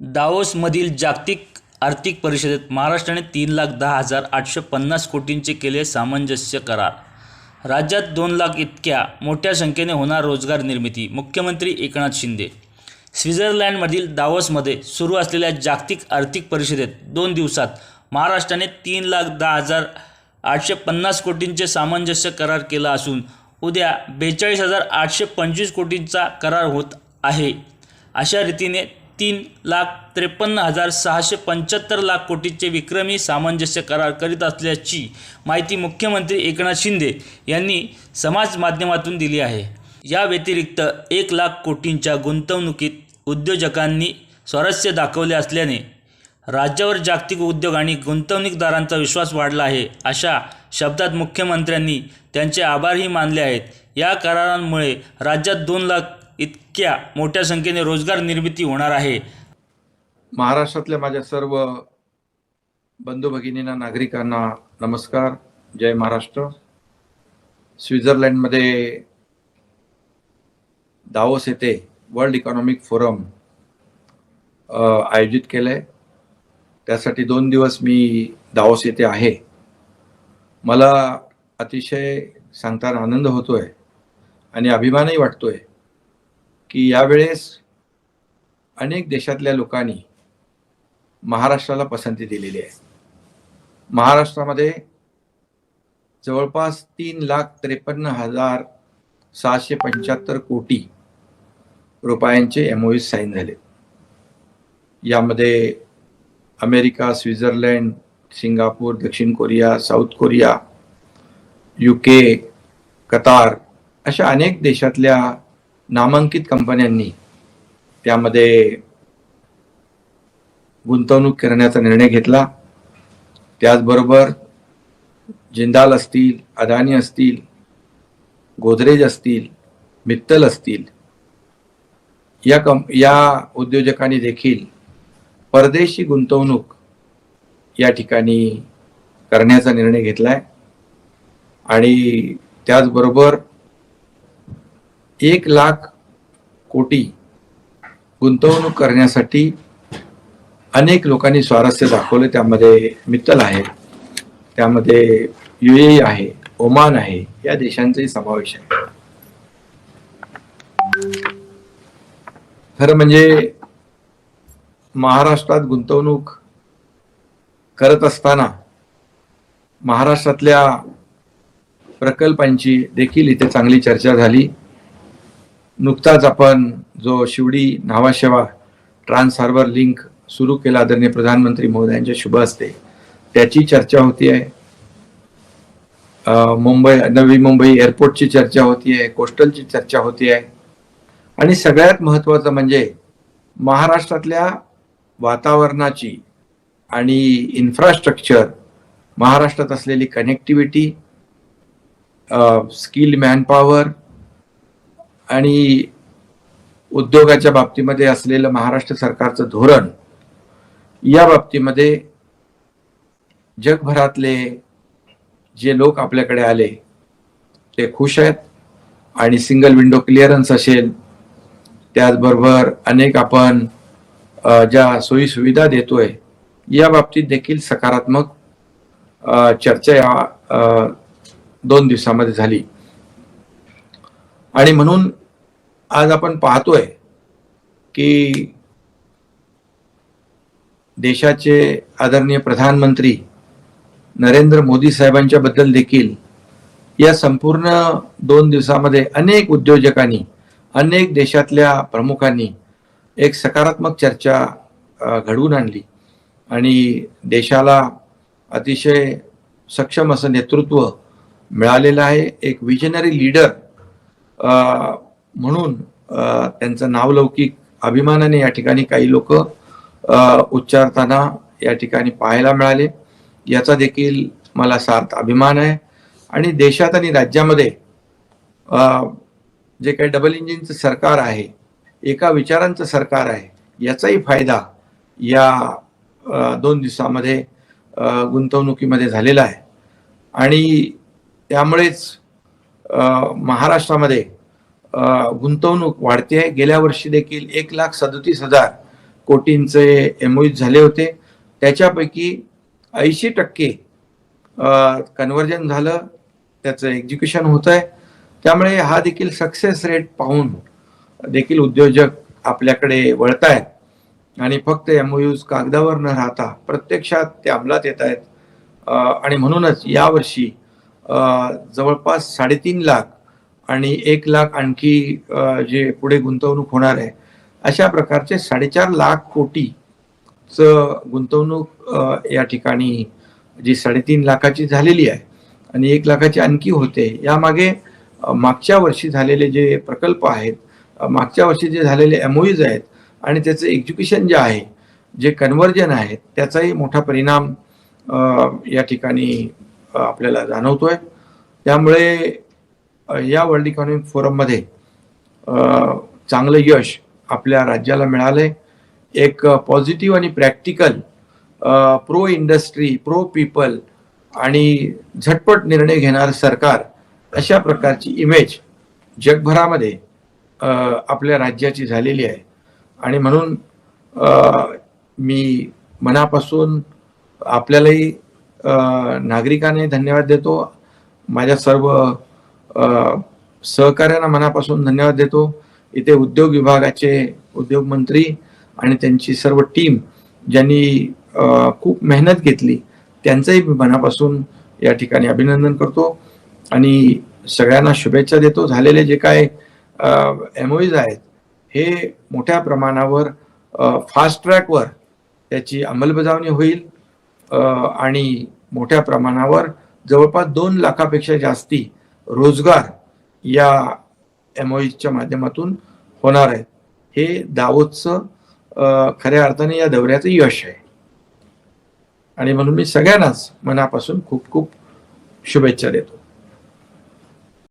दावोसमधील जागतिक आर्थिक परिषदेत महाराष्ट्राने तीन लाख दहा हजार आठशे पन्नास कोटींचे केले सामंजस्य करार. राज्यात दोन लाख इतक्या मोठ्या संख्येने होणार रोजगार निर्मिती मुख्यमंत्री एकनाथ शिंदे. स्वित्झर्लंडमधील दावोसमध्ये सुरू असलेल्या जागतिक आर्थिक परिषदेत दोन दिवसात महाराष्ट्राने तीन लाख दहा हजार आठशे पन्नास कोटींचे सामंजस्य करार केला असून उद्या बेचाळीस हजार आठशे पंचवीस कोटींचा करार होत आहे. अशा रीतीने तीन लाख त्रेपन्न हजार सहाशे पंच्याहत्तर लाख कोटीचे विक्रमी सामंजस्य करार करीत असल्याची माहिती मुख्यमंत्री एकनाथ शिंदे यांनी समाज माध्यमातून दिली आहे. या व्यतिरिक्त एक लाख कोटींच्या गुंतवणुकीत उद्योजकांनी स्वारस्य दाखवले असल्याने राज्यावर जागतिक उद्योग आणि गुंतवणूकदारांचा विश्वास वाढला आहे अशा शब्दात मुख्यमंत्र्यांनी त्यांचे आभारही मानले आहेत. या करारांमुळे राज्यात दोन लाख इतक्या मोठ्या संख्येने रोजगार निर्मिती होणार आहे. महाराष्ट्रातल्या माझ्या सर्व बंधू भगिनींना नागरिकांना नमस्कार. जय महाराष्ट्र. स्वित्झर्लंडमध्ये दावोस येथे वर्ल्ड इकॉनॉमिक फोरम आयोजित केलं आहे त्यासाठी दोन दिवस मी दावोस येथे आहे. मला अतिशय सांगताना आनंद होतोय आणि अभिमानही वाटतोय. की यावेळेस अनेक देशातल्या लोकांनी महाराष्ट्राला पसंती दिलेली आहे. महाराष्ट्रामध्ये जवळपास तीन लाख त्रेपन्न हजार सहाशे पंच्याहत्तर कोटी रुपयांचे एम ओ साईन झाले. यामध्ये अमेरिका स्वित्झर्लंड सिंगापूर दक्षिण Korea south Korea UK Qatar अशा अनेक देशातल्या नामांकित कंपन्यांनी त्यामध्ये गुंतवणूक करण्याचा निर्णय घेतला. त्याचबरोबर जिंदाल असतील अदानी असतील गोदरेज असतील मित्तल असतील या कं या उद्योजकांनी देखील परदेशी गुंतवणूक या ठिकाणी करण्याचा निर्णय घेतला आहे आणि त्याचबरोबर एक लाख कोटी गुंतवणूक करण्यासाठी अनेक लोकांनी स्वारस्य दाखवले. त्यामध्ये मित्तल आहे त्यामध्ये युएई आहे ओमान आहे या देशांचाही समावेश आहे. खरं म्हणजे महाराष्ट्रात गुंतवणूक करत असताना महाराष्ट्रातल्या प्रकल्पांची देखील इथे चांगली चर्चा झाली. नुकताच आपण जो Sewri Nhava Sheva trans harbour link सुरू केला आदरणीय प्रधानमंत्री महोदयांच्या शुभ असते त्याची चर्चा होती आहे. मुंबई नवी मुंबई एअरपोर्टची चर्चा होती आहे कोस्टलची चर्चा होती आहे. आणि सगळ्यात महत्वाचं म्हणजे महाराष्ट्रातल्या वातावरणाची आणि इन्फ्रास्ट्रक्चर महाराष्ट्रात असलेली कनेक्टिव्हिटी स्किल मॅनपॉवर आणि उद्योगाच्या बाबतीमध्ये असलेलं महाराष्ट्र सरकारचं धोरण या बाबतीमध्ये जगभरातले जे लोक आपल्याकडे आले ते खुश आहेत आणि सिंगल विंडो क्लिअरन्स असेल त्याचबरोबर अनेक आपण ज्या सोयी सुविधा देतोय या बाबतीत देखील सकारात्मक चर्चा या दोन दिवसामध्ये झाली. आणि म्हणून आज आपण पाहतोय की देशाचे आदरणीय प्रधानमंत्री नरेंद्र मोदी साहेबांच्या बद्दल देखील या संपूर्ण दोन दिवसामध्ये अनेक उद्योजकांनी अनेक देशातल्या प्रमुखांनी एक सकारात्मक चर्चा घडवून आणली. आणि देशाला अतिशय सक्षम असं नेतृत्व मिळालेलं आहे. एक विजनरी लीडर म्हणून त्यांचं नावलौकिक अभिमानाने या ठिकाणी काही लोक उच्चारताना या ठिकाणी पाहायला मिळाले. याचा देखील मला सार्थ अभिमान आहे. आणि देशात आणि राज्यामध्ये जे काही डबल इंजिनचं सरकार आहे एका विचारांचं सरकार आहे याचाही फायदा या दोन दिवसामध्ये गुंतवणुकीमध्ये झालेला आहे. आणि त्यामुळेच महाराष्ट्रामध्ये गुंतवणूक वाढते आहे. गेल्या वर्षी देखील एक लाख सदतीस हजार कोटींचे एमओयू झाले होते. त्याच्यापैकी ऐंशी टक्के कन्व्हर्जन झालं. त्याचं एक्झिक्युशन होत आहे. त्यामुळे हा देखील सक्सेस रेट पाहून देखील उद्योजक आपल्याकडे वळत आहेत. आणि फक्त एमओयूज कागदावर न राहता प्रत्यक्षात ते अंमलात येत आहेत. आणि म्हणूनच यावर्षी जवळपास साडेतीन लाख आणि एक लाख आणखी जे पुढे गुंतवणूक होणार आहे अशा प्रकारचे साडेचार लाख कोटीचं गुंतवणूक या ठिकाणी जी साडेतीन लाखाची झालेली आहे आणि एक लाखाची आणखी होते यामागे मागच्या वर्षी झालेले जे प्रकल्प आहेत मागच्या वर्षी जे झालेले एमओईज आहेत आणि त्याचं एक्झिक्युशन जे आहे जे कन्व्हर्जन आहे त्याचाही मोठा परिणाम या ठिकाणी आपल्याला जाणवतोय. त्यामुळे या वर्ल्ड इकॉनॉमिक फोरममध्ये चांगलं यश आपल्या राज्याला मिळालंय. एक पॉझिटिव्ह आणि practical pro industry pro people आणि झटपट निर्णय घेणारं सरकार अशा प्रकारची इमेज जगभरामध्ये आपल्या राज्याची झालेली आहे. आणि म्हणून मी मनापासून आपल्यालाही नागरिकांनाही धन्यवाद देतो. माझ्या सर्व सहकार्यांना मनापासून धन्यवाद देतो. इथे उद्योग विभागाचे उद्योग मंत्री आणि त्यांची सर्व टीम ज्यांनी खूप मेहनत घेतली त्यांचंही मी मनापासून या ठिकाणी अभिनंदन करतो. आणि सगळ्यांना शुभेच्छा देतो. झालेले जे काय एमओईज आहेत हे मोठ्या प्रमाणावर फास्ट ट्रॅकवर त्याची अंमलबजावणी होईल. आणि मोठ्या प्रमाणावर जवळपास दोन लाखापेक्षा जास्ती रोजगार या एमओईच्या माध्यमातून होणार आहेत हे दावोदचं खऱ्या अर्थाने या दौऱ्याचं यश आहे. आणि म्हणून मी सगळ्यांनाच मनापासून खूप खूप शुभेच्छा देतो.